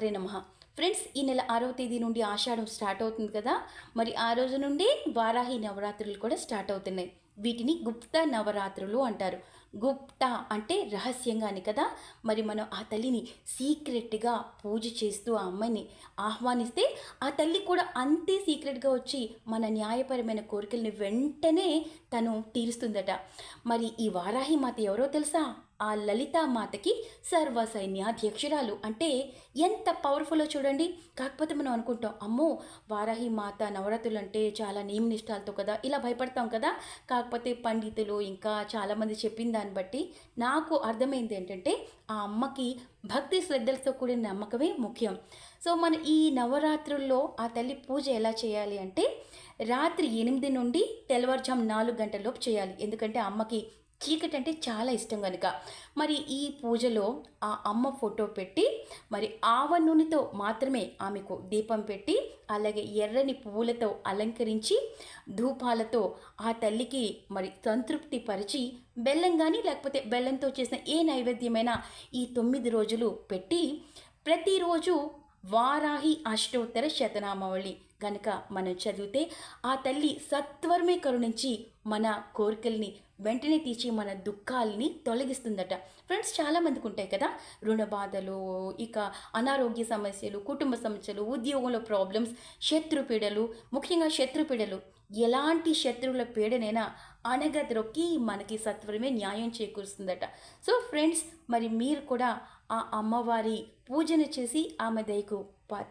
శ్రీమాత్రే నమ. ఫ్రెండ్స్ ఈ నెల ఆరవ తేదీ నుండి ఆషాఢం స్టార్ట్ అవుతుంది కదా? మరి ఆ రోజు నుండి వారాహి నవరాత్రులు కూడా స్టార్ట్ అవుతున్నాయి. వీటిని గుప్త నవరాత్రులు అంటారు. గుప్త అంటే రహస్యంగా అని కదా? మరి మనం ఆ తల్లిని సీక్రెట్గా పూజ చేస్తూ ఆ అమ్మాయిని ఆహ్వానిస్తే ఆ తల్లి కూడా అంతే సీక్రెట్గా వచ్చి మన న్యాయపరమైన కోరికల్ని వెంటనే తను తీరుస్తుందట. మరి ఈ వారాహి మాత ఎవరో తెలుసా? ఆ లలితా మాతకి సర్వ సైన్యాధ్యక్షురాలు అంటే ఎంత పవర్ఫుల్లో చూడండి. కాకపోతే మనం అనుకుంటాం అమ్మో వారాహి మాత నవరాత్రులు అంటే చాలా నియమ నిష్టాలతో కదా ఇలా భయపడతాం కదా. కాకపోతే పండితులు ఇంకా చాలామంది చెప్పింది దాన్ని బట్టి నాకు అర్థమైంది ఏంటంటే ఆ అమ్మకి భక్తి శ్రద్ధలతో కూడిన నమ్మకమే ముఖ్యం. సో మన ఈ నవరాత్రుల్లో ఆ తల్లి పూజ ఎలా చేయాలి అంటే రాత్రి ఎనిమిది నుండి తెల్లవారుజాము నాలుగు గంటలలోపు చేయాలి. ఎందుకంటే అమ్మకి చీకటి అంటే చాలా ఇష్టం కనుక మరి ఈ పూజలో ఆ అమ్మ ఫోటో పెట్టి మరి ఆవ నూనెతో మాత్రమే ఆమెకు దీపం పెట్టి అలాగే ఎర్రని పువ్వులతో అలంకరించి ధూపాలతో ఆ తల్లికి మరి సంతృప్తి పరిచి బెల్లం కానీ లేకపోతే బెల్లంతో చేసిన ఏ నైవేద్యమైనా ఈ తొమ్మిది రోజులు పెట్టి ప్రతిరోజు వారాహి అష్టోత్తర శతనామావళి. గనక మనం చదివితే ఆ తల్లి సత్వరమే కరుణించి మన కోరికల్ని వెంటనే తీర్చి మన దుఃఖాలని తొలగిస్తుందట. ఫ్రెండ్స్ చాలామందికి ఉంటాయి కదా రుణ బాధలు ఇక అనారోగ్య సమస్యలు కుటుంబ సమస్యలు ఉద్యోగంలో ప్రాబ్లమ్స్ శత్రుపీడలు ముఖ్యంగా శత్రుపీడలు. ఎలాంటి శత్రువుల పీడనైనా అణగద్రొక్కి మనకి సత్వరమే న్యాయం చేకూరుస్తుందట. సో ఫ్రెండ్స్ మరి మీరు కూడా ఆ అమ్మవారి పూజన చేసి ఆమె దయకు పాత్ర